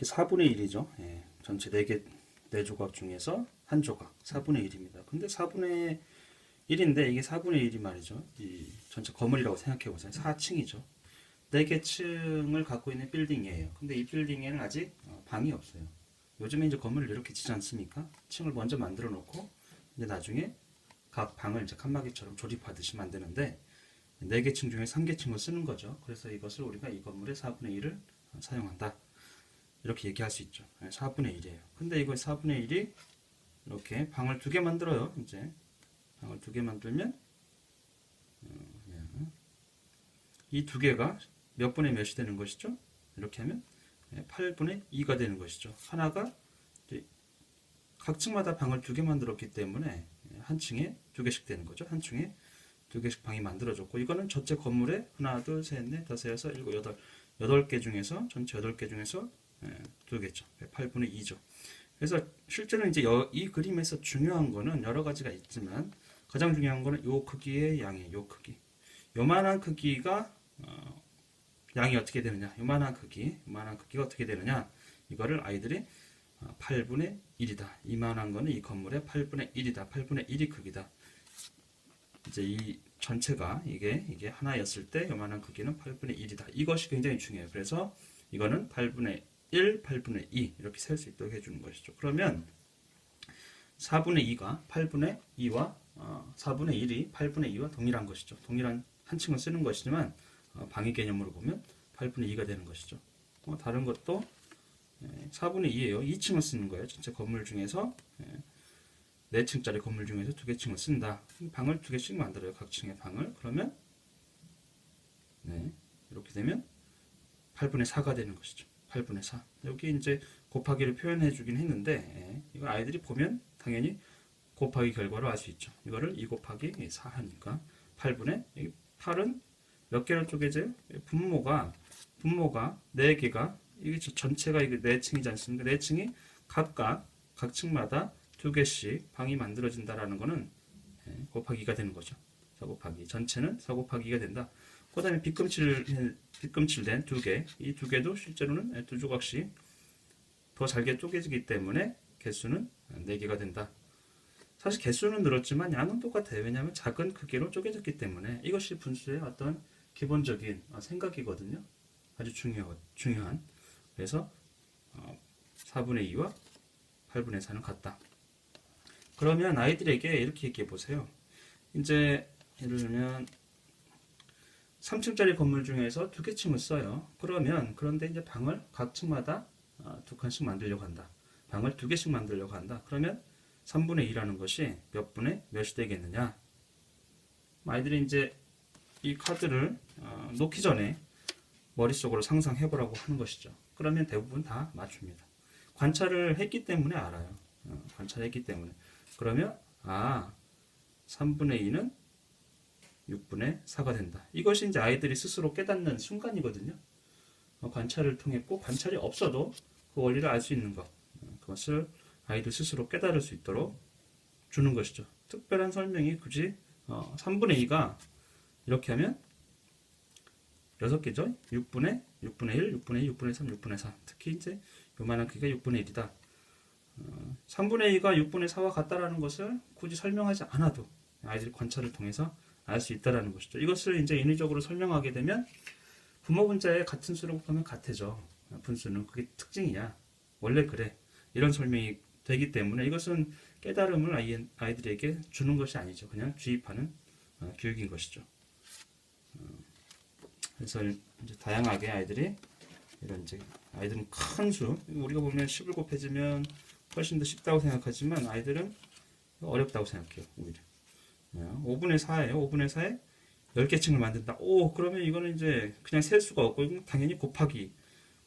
이렇게 4분의 1이죠. 예, 전체 4개, 4조각 중에서 한 조각, 4분의 1입니다. 근데 4분의 1인데 이게 4분의 1이 말이죠. 이 전체 건물이라고 생각해 보세요. 4층이죠. 4개 층을 갖고 있는 빌딩이에요. 근데 이 빌딩에는 아직 어, 방이 없어요. 요즘에 이제 건물을 이렇게 짓지 않습니까? 층을 먼저 만들어 놓고 이제 나중에 각 방을 이제 칸막이처럼 조립하듯이 만드는데 4개 층 중에 3개 층을 쓰는 거죠. 그래서 이것을 우리가 이 건물의 4분의 1을 사용한다. 이렇게 얘기할 수 있죠. 4분의 1이에요. 근데 이거 4분의 1이 이렇게 방을 두개 만들어요. 이제 방을 두개 만들면 이 두 개가 몇 분의 몇이 되는 것이죠? 이렇게 하면 8분의 2가 되는 것이죠. 하나가 각 층마다 방을 두 개 만들었기 때문에 한 층에 두 개씩 되는 거죠. 한 층에 두 개씩 방이 만들어졌고 이거는 전체 건물에 하나, 둘, 셋, 넷, 다섯, 여섯, 일곱, 여덟 여덟 개 중에서 전체 여덟 개 중에서 예, 두 개죠. 8분의 2죠. 그래서 실제로 이제 여- 이 그림에서 중요한 거는 여러 가지가 있지만 가장 중요한 거는 요 크기의 양이에요. 요 크기. 요만한 크기가 어, 양이 어떻게 되느냐? 요만한 크기, 요만한 크기가 어떻게 되느냐? 이거를 아이들이 어, 8분의 1이다. 이만한 거는 이 건물의 8분의 1이다. 8분의 1이 크기다. 이제 이 전체가 이게 이게 하나였을 때 요만한 크기는 8분의 1이다. 이것이 굉장히 중요해요. 그래서 이거는 8분의 1, 8분의 2 이렇게 셀 수 있도록 해주는 것이죠. 그러면 4분의 2가 8분의 2와 어, 4분의 1이 8분의 2와 동일한 것이죠. 동일한 한 층을 쓰는 것이지만 어, 방위 개념으로 보면 8분의 2가 되는 것이죠. 어, 다른 것도 예, 4분의 2예요. 2층을 쓰는 거예요. 전체 건물 중에서 예, 4층짜리 건물 중에서 두개 층을 쓴다. 방을 두 개씩 만들어요. 각 층의 방을. 그러면 네, 이렇게 되면 8분의 4가 되는 것이죠. 8분의 4. 여기 이제 곱하기를 표현해 주긴 했는데 예, 이거 아이들이 보면 당연히 곱하기 결과로 알수 있죠. 이거를 2 곱하기 4 하니까 8분의 8은 몇 개로 쪼개져요? 분모가 분모가 4개가 이게 저- 전체가 이게 4층이지 않습니까? 4층이 각각 각 층마다 두 개씩 방이 만들어진다라는 거는 예, 곱하기가 되는 거죠. 4 곱하기 전체는 4 곱하기가 된다. 그 다음에 빗금칠 빗금칠된 두 개, 이 두 개도 실제로는 예, 두 조각씩 더 잘게 쪼개지기 때문에 개수는 네 개가 된다. 사실 개수는 늘었지만 양은 똑같아요. 왜냐하면 작은 크기로 쪼개졌기 때문에 이것이 분수의 어떤 기본적인 어, 생각이거든요. 아주 중요 중요한. 그래서 어, 4분의 2와 8분의 4는 같다. 그러면 아이들에게 이렇게 얘기해 보세요. 이제 예를 들면 3층짜리 건물 중에서 두 개 층을 써요. 그러면 그런데 이제 방을 각 층마다 어, 두 칸씩 만들려고 한다. 방을 두 개씩 만들려고 한다. 그러면 3분의 2라는 것이 몇 분의 몇이 되겠느냐? 아이들이 이제 이 카드를 어, 놓기 전에 머릿속으로 상상해 보라고 하는 것이죠. 그러면 대부분 다 맞춥니다. 관찰을 했기 때문에 알아요. 어, 관찰했기 때문에. 그러면 아 3분의 2는 6분의 4가 된다. 이것이 이제 아이들이 스스로 깨닫는 순간이거든요. 어, 관찰을 꼭 관찰이 없어도 그 원리를 알 수 있는 것. 어, 그것을 아이들 스스로 깨달을 수 있도록 주는 것이죠. 특별한 설명이 굳이 어, 3분의 2가 이렇게 하면 6개죠. 6분의 6분의 1, 6분의 2, 6분의 3, 6분의 4. 특히 이제 요만한 크기가 6분의 1이다. 어, 3분의 2가 6분의 4와 같다라는 것을 굳이 설명하지 않아도 아이들이 관찰을 통해서 알 수 있다라는 것이죠. 이것을 이제 인위적으로 설명하게 되면 부모 분자의 같은 수를 곱하면 같아져. 분수는 그게 특징이야. 원래 그래. 이런 설명이 되기 때문에 이것은 깨달음을 아이, 아이들에게 주는 것이 아니죠. 그냥 주입하는 어, 교육인 것이죠. 어, 그래서 이제 다양하게 아이들이 이런 이제 아이들은 큰 수, 우리가 보면 10을 곱해주면 훨씬 더 쉽다고 생각하지만 아이들은 어렵다고 생각해요. 오히려. 5분의 4예요. 5분의 4에 10개 층을 만든다. 오, 그러면 이거는 이제 그냥 셀 수가 없고 이건 당연히 곱하기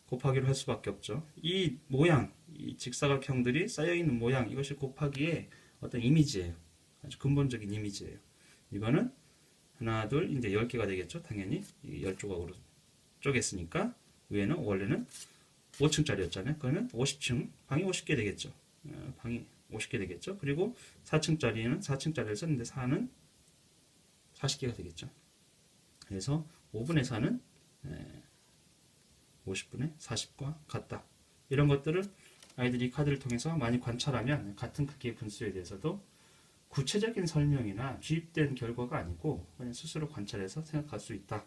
곱하기로 할 수밖에 없죠. 이 모양, 이 직사각형들이 쌓여 있는 모양, 이것이 곱하기의 어떤 이미지예요. 아주 근본적인 이미지예요. 이거는 하나, 둘, 이제 10개가 되겠죠. 당연히 이 10조각으로 쪼갰으니까 위에는 원래는 5층짜리였잖아요. 그러면 50층, 방이 50개 되겠죠. 어, 방이 50개 되겠죠. 그리고 4층짜리는 4층짜리를 썼는데 4는 40개가 되겠죠. 그래서 5분의 4는 50분의 40과 같다. 이런 것들을 아이들이 이 카드를 통해서 많이 관찰하면 같은 크기의 분수에 대해서도 구체적인 설명이나 주입된 결과가 아니고 그냥 스스로 관찰해서 생각할 수 있다.